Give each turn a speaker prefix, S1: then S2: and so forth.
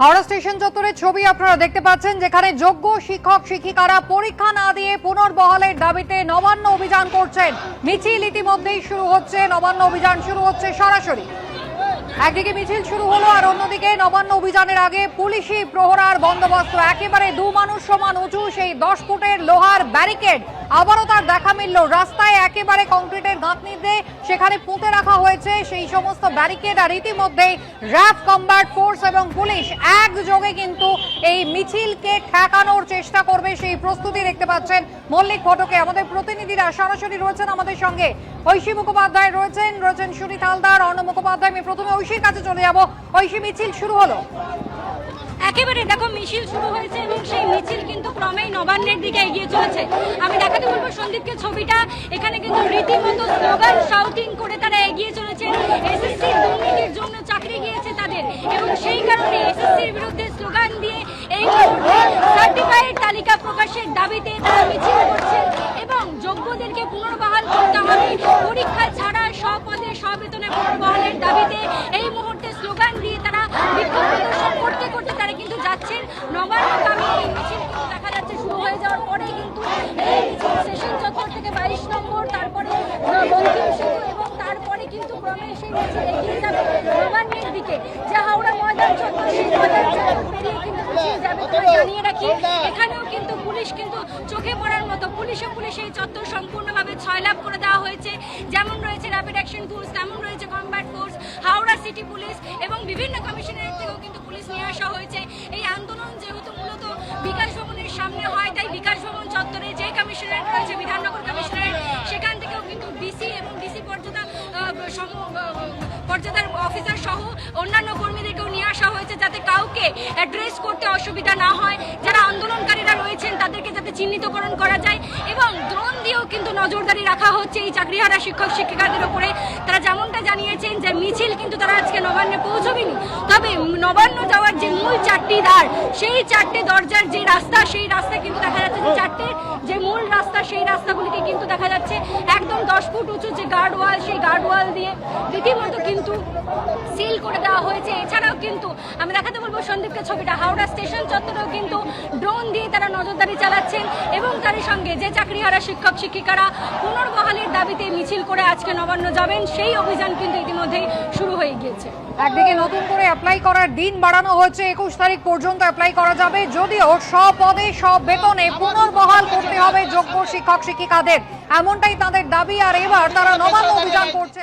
S1: Howrah station চত্বরের ছবি আপনারা দেখতে পাচ্ছেন, যেখানে যোগ্য শিক্ষক, শিক্ষিকারা পরীক্ষা না দিয়ে পুনর্বহালের দাবিতে নবান্ন অভিযান করছেন। মিছিল ইতিমধ্যেই শুরু হচ্ছে, নবান্ন অভিযান শুরু হচ্ছে সরাসরি। একদিকে মিছিল শুরু হলো আর অন্যদিকে নবান্ন অভিযানের আগে পুলিশি প্রহরার বন্দোবস্ত। একেবারে দু মানুষ সমান উঁচু, সেই দশ ফুটের লোহার ব্যারিকেড। আবারও তার দেখা মিলল। রাস্তায় একেবারে কংক্রিটের গাঁথনি দিয়ে সেখানে পুঁতে রাখা হয়েছে। সেই সমস্ত ব্যারিকেড আর ইতিমধ্যেই র্যাব, কম্ব্যাট ফোর্স এবং পুলিশ একযোগে কিন্তু এই মিছিলকে ঠেকানোর চেষ্টা করবে সেই প্রস্তুতি দেখতে পাচ্ছেন মল্লিক ফটকে। আমাদের প্রতিনিধিরা সরাসরি রয়েছেন আমাদের সঙ্গে। ঐশী মুখোপাধ্যায় রয়েছেন রয়েছেন সুনীত হালদার অর্ণ মুখোপাধ্যায়। আমি প্রথমে ঐশীর কাছে চলে যাব। ঐশী, মিছিল শুরু হলো।
S2: একেবারে দেখো, মিছিল শুরু হয়েছে এবং সেই মিছিল কিন্তু ক্রমেই নবান্নের দিকে এগিয়ে চলেছে। আমি দেখাতে বলব সন্দীপকে ছবিটা। এখানে কিন্তু রীতিমতো স্লোগান শাউটিং করে তারা এগিয়ে চলেছে। এসএসসি দুর্নীতির জন্য চাকরি গিয়েছে তাদের। এবং সেই কারণে এসএসসির বিরুদ্ধে স্লোগান দিয়ে এই সার্টিফাইড তালিকা প্রকাশের দাবিতে তারা মিছিল করছে এবং যোগ্যদেরকে পুনর্বহাল করতে হবে। পরীক্ষা ছাড়া স্বপদে স্ববেতনে পুনর্বহালের দাবিতে এই মুহূর্তে স্লোগান দিয়ে তারা বিক্ষোভ প্রদর্শন করতে করতে তারা কিন্তু যাচ্ছেন। নবান্নগামী এই মিছিল কিন্তু দেখা যাচ্ছে শুরু হয়ে যাওয়ার পরে কিন্তু এই মিছিল সেশন চত্বর থেকে বাইশ নম্বর, তারপরে বঙ্কিম সেতু এবং তারপরে কিন্তু ক্রমে সেই মিছিল এগিয়ে যাবে নবান্নের দিকে। যে হাওড়া ময়দান চত্বর, সেই ময়দান চত্বর কিন্তু মিছিল যাবে জানিয়ে রাখি। এখানেও কিন্তু পুলিশ কিন্তু চোখে পড়ার মতো পুলিশে পুলিশ এই চত্বর সম্পূর্ণভাবে ছয়লাভ করে দেওয়া হয়েছে। যেমন রয়েছে র্যাপিড অ্যাকশন ফোর্স তেমন রয়েছে combat force Howrah city police এবং বিভিন্ন কমিশনারের থেকেও কিন্তু পুলিশ নিয়ে আসা হয়েছে। এই আন্দোলন যেহেতু মূলত বিকাশ ভবনের সামনে হয়, তাই বিকাশ ভবন চত্বরে যে কমিশনারেট রয়েছে, বিধাননগর কমিশনারেট সেখান থেকেও কিন্তু ডিসি এবং ডিসি পর্যটন পর্যটন অফিসার সহ অন্যান্য কর্মীদেরকেও নিয়ে আসা হয়েছে যাতে কাউকে অ্যাড্রেস করতে অসুবিধা না হয়। যারা আন্দোলনকারীরা রয়েছেন চিহ্নিতকরণ করা যায় এবং ড্রোন দিয়েও কিন্তু নজরদারি রাখা হচ্ছে এই চাকরিহারা শিক্ষক শিক্ষিকাদের উপরে। তারা যেমনটা জানিয়েছেন যে মিছিল কিন্তু তারা আজকে নবান্নে পৌঁছবেনি। তবে নবান্ন যাওয়ার যে মূল চারটি দ্বার, সেই চারটে দরজার যে রাস্তা, সেই রাস্তা কিন্তু দেখা যাচ্ছে যে চারটে যে মূল রাস্তা, সেই রাস্তাগুলিকে কিন্তু দেখা যাচ্ছে একদম দশ ফুট উঁচু যে গার্ড ওয়াল সেই গার্ড ওয়াল দিয়ে রীতিমতো কিন্তু সিল করে দেওয়া হয়েছে। এছাড়াও কিন্তু আমি দেখাতে বলব সন্দীপকে ছবিটা, হাওড়া স্টেশন চত্বরেও কিন্তু ড্রোন দিয়ে তারা নজরদারি চালাচ্ছেন এবং তারই সঙ্গে যে চাকরিহারা শিক্ষক শিক্ষিকারা পুনর্বহালের দাবিতে মিছিল করে আজকে নবান্ন যাবেন, সেই অভিযান কিন্তু ইতিমধ্যেই শুরু হয়ে গিয়েছে।
S1: একদিকে নতুন করে অ্যাপ্লাই করার দিন বাড়ানো হয়েছে, একুশ তারিখ পর্যন্ত অ্যাপ্লাই করা যাবে, যদিও সব পদে সব বেতনে পুনর্বহাল করতে হবে যোগ্য শিক্ষক শিক্ষিকাদের। এমনটাই তাদের দাবি, আর এবার তারা নবান্ন অভিযান করছে।